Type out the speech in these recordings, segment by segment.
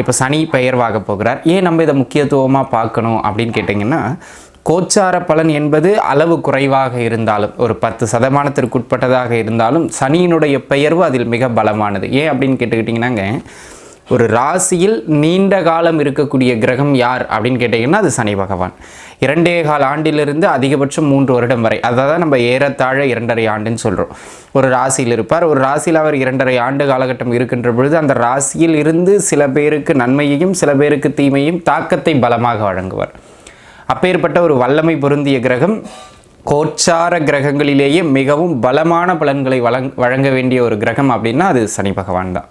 இப்போ சனி பெயர்வாக போகிறார். ஏன் நம்ம இதை முக்கியத்துவமாக பார்க்கணும் அப்படின்னு கேட்டிங்கன்னா கோச்சார பலன் என்பது அளவு குறைவாக இருந்தாலும் ஒரு பத்து சதமானத்திற்குட்பட்டதாக இருந்தாலும் சனியினுடைய பெயர்வு அதில் மிக பலமானது. ஏன் அப்படின்னு கேட்டுக்கிட்டிங்கன்னாங்க ஒரு ராசியில் நீண்ட காலம் இருக்கக்கூடிய கிரகம் யார் அப்படின்னு கேட்டிங்கன்னா அது சனி பகவான். இரண்டே கால ஆண்டிலிருந்து அதிகபட்சம் மூன்று வருடம் வரை அதாவது நம்ம ஏறத்தாழ இரண்டரை ஆண்டுன்னு சொல்கிறோம் ஒரு ராசியில் இருப்பார். ஒரு ராசியில் அவர் இரண்டரை ஆண்டு காலகட்டம் இருக்கின்ற பொழுது அந்த ராசியில் இருந்து சில பேருக்கு நன்மையையும் சில பேருக்கு தீமையும் தாக்கத்தை பலமாக வழங்குவார். அப்பேற்பட்ட ஒரு வல்லமை பொருந்திய கிரகம் கோச்சார கிரகங்களிலேயே மிகவும் பலமான பலன்களை வழங் வழங்க வேண்டிய ஒரு கிரகம் அப்படின்னா அது சனி பகவான் தான்.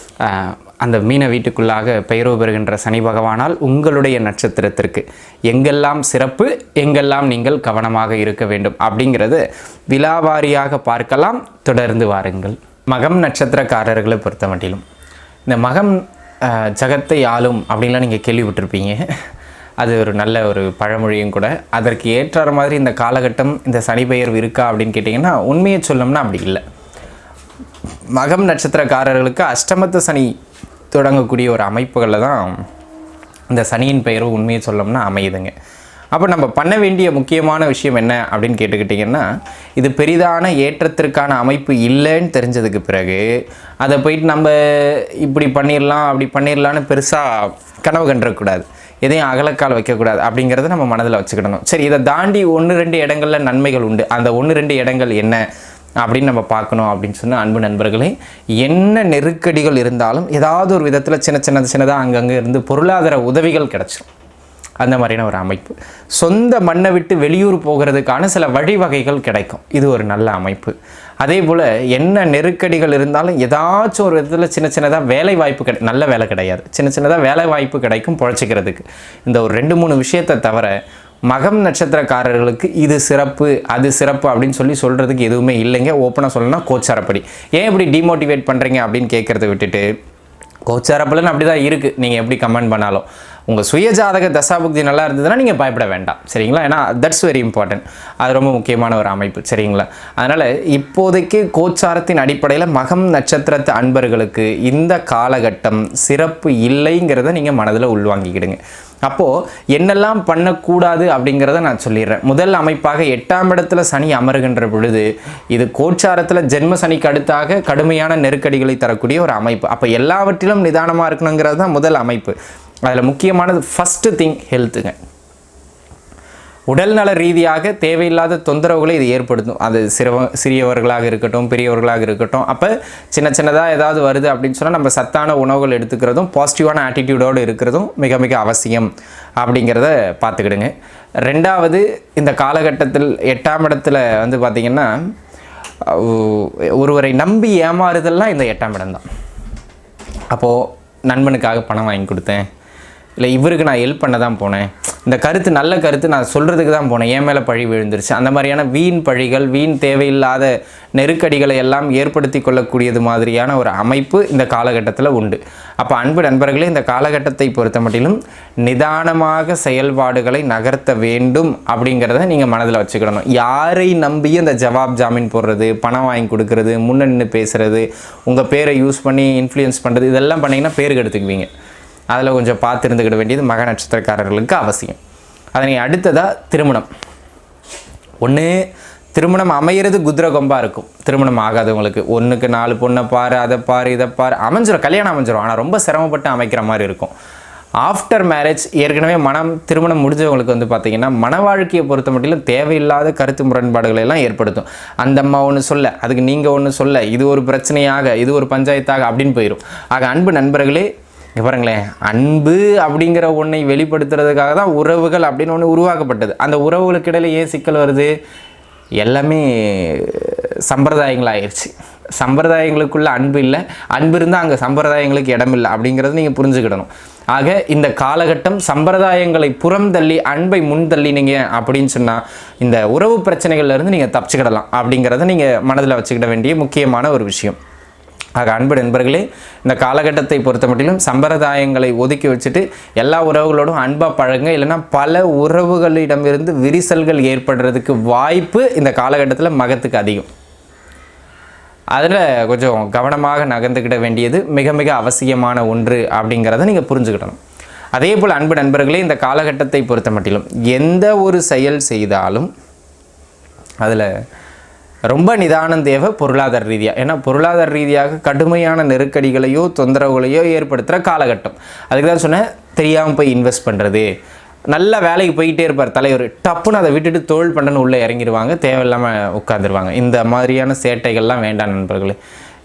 அந்த மீன வீட்டுக்குள்ளாக பெயரோ பெறுகின்ற சனி பகவானால் உங்களுடைய நட்சத்திரத்திற்கு எங்கெல்லாம் சிறப்பு எங்கெல்லாம் நீங்கள் கவனமாக இருக்க வேண்டும் அப்படிங்கிறது விலாவாரியாக பார்க்கலாம். தொடர்ந்து வாருங்கள். மகம் நட்சத்திரக்காரர்களை பொறுத்த மட்டிலும் இந்த மகம் ஜகத்தை ஆளும் அப்படின்லாம் நீங்கள் கேள்விப்பட்டிருப்பீங்க. அது ஒரு நல்ல ஒரு பழமொழியும் கூட. அதற்கு ஏற்றாற மாதிரி இந்த காலகட்டம் இந்த சனி பெயர்வு இருக்கா அப்படின்னு கேட்டிங்கன்னா உண்மையை சொல்லணும்னா அப்படி இல்லை. மகம் நட்சத்திரக்காரர்களுக்கு அஷ்டமத்து சனி தொடங்கக்கூடிய ஒரு அமைப்புகளில் தான் இந்த சனியின் பெயரும் உண்மையை சொல்லோம்னா அமையுதுங்க. அப்போ நம்ம பண்ண வேண்டிய முக்கியமான விஷயம் என்ன அப்படின்னு கேட்டுக்கிட்டிங்கன்னா இது பெரிதான ஏற்றத்திற்கான அமைப்பு இல்லைன்னு தெரிஞ்சதுக்கு பிறகு அதை போயிட்டு நம்ம இப்படி பண்ணிடலாம் அப்படி பண்ணிடலான்னு பெருசாக கனவு கண்டுறக்கூடாது எதையும் அகலக்கால் வைக்கக்கூடாது அப்படிங்கிறத நம்ம மனதில் வச்சுக்கிடணும். சரி இதை தாண்டி ஒன்று ரெண்டு இடங்களில் நன்மைகள் உண்டு. அந்த ஒன்று ரெண்டு இடங்கள் என்ன? அப்படின்னு நம்ம பார்க்கணும் அப்படின்னு சொன்ன அன்பு நண்பர்களே என்ன நெருக்கடிகள் இருந்தாலும் ஏதாவது ஒரு விதத்தில் சின்ன சின்ன சின்னதாக அங்கங்கே இருந்து பொருளாதார உதவிகள் கிடச்சிரும். அந்த மாதிரியான ஒரு அமைப்பு. சொந்த மண்ணை விட்டு வெளியூர் போகிறதுக்கான சில வழிவகைகள் கிடைக்கும். இது ஒரு நல்ல அமைப்பு. அதே போல் என்ன நெருக்கடிகள் இருந்தாலும் ஏதாச்சும் ஒரு விதத்தில் சின்ன சின்னதாக வேலை வாய்ப்பு கிடை நல்ல வேலை கிடையாது. சின்ன சின்னதாக வேலை வாய்ப்பு கிடைக்கும் பொழைச்சிக்கிறதுக்கு. இந்த ஒரு ரெண்டு மூணு விஷயத்தை தவிர மகம் நட்சத்திரக்காரர்களுக்கு இது சிறப்பு அது சிறப்பு அப்படின்னு சொல்லி சொல்கிறதுக்கு எதுவுமே இல்லைங்க. ஓப்பனாக சொல்லணும்னா கோச்சாரப்படி. ஏன் இப்படி டிமோட்டிவேட் பண்ணுறீங்க அப்படின்னு கேட்குறத விட்டுட்டு கோச்சாரப்பலன் அப்படி தான் இருக்குது நீங்கள் எப்படி கமெண்ட் பண்ணாலும். உங்கள் சுயஜாதக தசாபுக்தி நல்லா இருந்ததுன்னா நீங்கள் பயப்பட வேண்டாம். சரிங்களா? ஏன்னா தட்ஸ் வெரி இம்பார்ட்டன்ட் அது ரொம்ப முக்கியமான ஒரு அமைப்பு. சரிங்களா? அதனால் இப்போதைக்கு கோச்சாரத்தின் அடிப்படையில் மகம் நட்சத்திரத்து அன்பர்களுக்கு இந்த காலகட்டம் சிறப்பு இல்லைங்கிறத நீங்கள் மனதில் உள்வாங்கிக்கிடுங்க. அப்போது என்னெல்லாம் பண்ணக்கூடாது அப்படிங்கிறத நான் சொல்லிடுறேன். முதல் அமைப்பாக எட்டாம் இடத்துல சனி அமருகின்ற பொழுது இது கோச்சாரத்தில் ஜென்ம சனிக்கு அடுத்தாக கடுமையான நெருக்கடிகளை தரக்கூடிய ஒரு அமைப்பு. அப்போ எல்லாவற்றிலும் நிதானமாக இருக்கணுங்கிறது தான் முதல் அமைப்பு. அதில் முக்கியமானது ஃபஸ்ட்டு திங் ஹெல்த்துங்க உடல்நல ரீதியாக தேவையில்லாத தொந்தரவுகளை இது ஏற்படுத்தும். அது சிறுவ சிறியவர்களாக இருக்கட்டும் பெரியவர்களாக இருக்கட்டும். அப்போ சின்ன சின்னதாக ஏதாவது வருது அப்படின்னு சொன்னால் நம்ம சத்தான உணவுகள் எடுத்துக்கிறதும் பாசிட்டிவான ஆட்டிடியூடோடு இருக்கிறதும் மிக மிக அவசியம் அப்படிங்கிறத பார்த்துக்கிடுங்க. ரெண்டாவது இந்த காலகட்டத்தில் எட்டாம் இடத்துல வந்து பார்த்திங்கன்னா ஒருவரை நம்பி ஏமாறுதல்லாம் இந்த எட்டாம் இடம்தான் அப்போது நண்பனுக்காக பணம் வாங்கி கொடுத்தேன். இல்லை இவருக்கு நான் ஹெல்ப் பண்ண தான் போனேன். இந்த கருத்து நல்ல கருத்து நான் சொல்கிறதுக்கு தான் போனேன். என் மேலே பழி விழுந்துருச்சு. அந்த மாதிரியான வீண் பழிகள் வீண் தேவையில்லாத நெருக்கடிகளை எல்லாம் ஏற்படுத்தி கொள்ளக்கூடியது மாதிரியான ஒரு அமைப்பு இந்த காலகட்டத்தில் உண்டு. அப்போ அன்பு நண்பர்களே இந்த காலகட்டத்தை பொறுத்த மட்டிலும் நிதானமாக செயல்பாடுகளை நகர்த்த வேண்டும் அப்படிங்கிறத நீங்கள் மனதில் வச்சுக்கிடணும். யாரை நம்பி இந்த ஜவாப் ஜாமீன் போடுறது பணம் வாங்கி கொடுக்கறது முன்ன நின்று பேசுகிறது உங்கள் பேரை யூஸ் பண்ணி இன்ஃப்ளூயன்ஸ் பண்ணுறது இதெல்லாம் பண்ணிங்கன்னா பேர் கெடுத்துக்குவீங்க அதில் கொஞ்சம் பார்த்து இருந்துக்கிட வேண்டியது மக நட்சத்திரக்காரர்களுக்கு அவசியம். அதனை அடுத்ததாக திருமணம். ஒன்று திருமணம் அமையிறது குதிரை கொம்பாக இருக்கும். திருமணம் ஆகாதவங்களுக்கு ஒன்றுக்கு நாலு பொண்ணை பாரு அதை பாரு இதை பாரு. அமைஞ்சிரும் கல்யாணம் அமைஞ்சிரும். ஆனால் ரொம்ப சிரமப்பட்டு அமைக்கிற மாதிரி இருக்கும். ஆஃப்டர் மேரேஜ் ஏற்கனவே மனம் திருமணம் முடிஞ்சவங்களுக்கு வந்து பார்த்திங்கன்னா மன வாழ்க்கையை பொறுத்த மட்டும் தேவையில்லாத கருத்து முரண்பாடுகளை எல்லாம் ஏற்படுத்தும். அந்த அம்மா ஒன்று சொல்ல அதுக்கு நீங்கள் ஒன்று சொல்ல இது ஒரு பிரச்சனையாக இது ஒரு பஞ்சாயத்தாக அப்படின்னு போயிடும் ஆக அன்பு நண்பர்களே இங்கே பாருங்களேன் அன்பு அப்படிங்கிற ஒன்றை வெளிப்படுத்துறதுக்காக தான் உறவுகள் அப்படின்னு ஒன்று உருவாக்கப்பட்டது. அந்த உறவுகளுக்கு இடையில ஏன் சிக்கல் வருது? எல்லாமே சம்பிரதாயங்களாயிருச்சு. சம்பிரதாயங்களுக்குள்ள அன்பு இல்லை. அன்பு இருந்தால் அங்கே சம்பிரதாயங்களுக்கு இடம் இல்லை அப்படிங்கிறத நீங்கள் புரிஞ்சுக்கிடணும். ஆக இந்த காலகட்டம் சம்பிரதாயங்களை புறம் தள்ளி அன்பை முன் தள்ளினீங்க அப்படின்னு சொன்னால் இந்த உறவு பிரச்சனைகள்லேருந்து நீங்கள் தப்பிச்சுக்கிடலாம் அப்படிங்கிறத நீங்கள் மனதில் வச்சுக்கிட வேண்டிய முக்கியமான ஒரு விஷயம். ஆக அன்பு நண்பர்களே இந்த காலகட்டத்தை பொறுத்த மட்டிலும் சம்பிரதாயங்களை ஒதுக்கி வச்சுட்டு எல்லா உறவுகளோடும் அன்பாக பழங்க இல்லைன்னா பல உறவுகளிடமிருந்து விரிசல்கள் ஏற்படுறதுக்கு வாய்ப்பு இந்த காலகட்டத்தில் மகத்துக்கு அதிகம். அதில் கொஞ்சம் கவனமாக நகர்ந்துக்கிட வேண்டியது மிக மிக அவசியமான ஒன்று அப்படிங்கிறத நீங்கள் புரிஞ்சுக்கிடணும். அதே போல் அன்பு நண்பர்களே இந்த காலகட்டத்தை பொறுத்த மட்டிலும் எந்த ஒரு செயல் செய்தாலும் அதில் ரொம்ப நிதானம் தேவை பொருளாதார ரீதியாக ஏன்னா பொருளாதார ரீதியாக கடுமையான நெருக்கடிகளையோ தொந்தரவுகளையோ ஏற்படுத்துகிற காலகட்டம். அதுக்கு தான் சொன்னேன் தெரியாமல் போய் இன்வெஸ்ட் பண்ணுறது நல்ல வேலைக்கு போயிட்டே இருப்பார் தலைவர். டப்புன்னு அதை விட்டுட்டு தொழில் பண்ணன்னு உள்ளே இறங்கிடுவாங்க தேவையில்லாமல் உட்காந்துருவாங்க இந்த மாதிரியான சேட்டைகள்லாம் வேண்டாம் நண்பர்களே.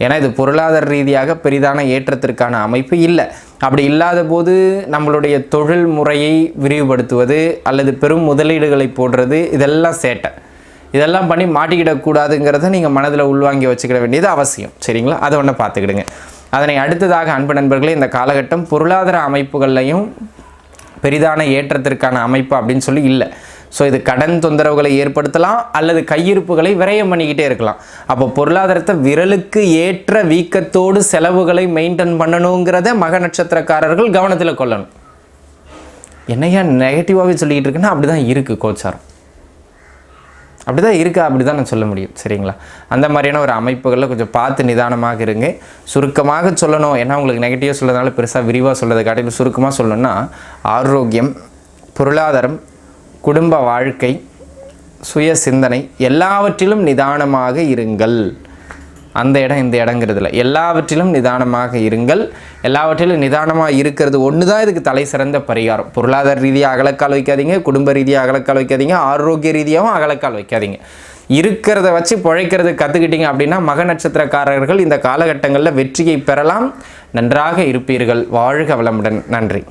ஏன்னா இது பொருளாதார ரீதியாக பெரிதான ஏற்றத்திற்கான அமைப்பு இல்லை. அப்படி இல்லாத போது நம்மளுடைய தொழில் முறையை விரிவுபடுத்துவது அல்லது பெரும் முதலீடுகளை போடுறது இதெல்லாம் சேட்டை. இதெல்லாம் பண்ணி மாட்டிக்கிடக்கூடாதுங்கிறத நீங்கள் மனதில் உள்வாங்கி வச்சுக்கிட வேண்டியது அவசியம். சரிங்களா? அதை ஒன்று பார்த்துக்கிடுங்க. அதனை அடுத்ததாக அன்பு நண்பர்களே இந்த காலகட்டம் பொருளாதார அமைப்புகள்லையும் பெரிதான ஏற்றத்திற்கான அமைப்பு அப்படின்னு சொல்லி இல்லை. ஸோ இது கடன் தொந்தரவுகளை ஏற்படுத்தலாம் அல்லது கையிருப்புகளை விரயம் பண்ணிக்கிட்டே இருக்கலாம். அப்போ பொருளாதாரத்தை விரலுக்கு ஏற்ற வீக்கத்தோடு செலவுகளை மெயின்டைன் பண்ணணுங்கிறத மக நட்சத்திரக்காரர்கள் கவனத்தில் கொள்ளணும். என்னையா நெகட்டிவாகவே சொல்லிக்கிட்டு இருக்குன்னா அப்படி தான் இருக்குது கோச்சாரம். அப்படி தான் இருக்கா அப்படி தான் நான் சொல்ல முடியும். சரிங்களா? அந்த மாதிரியான ஒரு அமைப்புகளில் கொஞ்சம் பார்த்து நிதானமாக இருங்க. சுருக்கமாக சொல்லணும். ஏன்னா உங்களுக்கு நெகட்டிவாக சொல்லதுனால பெருசாக விரிவாக சொல்கிறத காட்டிலும் சுருக்கமாக சொல்லணும்னா ஆரோக்கியம் பொருளாதாரம் குடும்ப வாழ்க்கை சுய சிந்தனை எல்லாவற்றிலும் நிதானமாக இருங்கள். அந்த இடம் இந்த இடங்கிறதுல எல்லாவற்றிலும் நிதானமாக இருங்கள். எல்லாவற்றிலும் நிதானமாக இருக்கிறது ஒன்று தான் இதுக்கு தலை சிறந்த பரிகாரம். பொருளாதார ரீதியாக அகலக்கால் வைக்காதீங்க குடும்ப ரீதியாக அகலக்கால் வைக்காதீங்க ஆரோக்கிய ரீதியாகவும் அகலக்கால் வைக்காதீங்க. இருக்கிறத வச்சு பிழைக்கிறது கற்றுக்கிட்டீங்க அப்படின்னா மக நட்சத்திரக்காரர்கள் இந்த காலகட்டங்களில் வெற்றியை பெறலாம். நன்றாக இருப்பீர்கள். வாழ்க வளமுடன். நன்றி.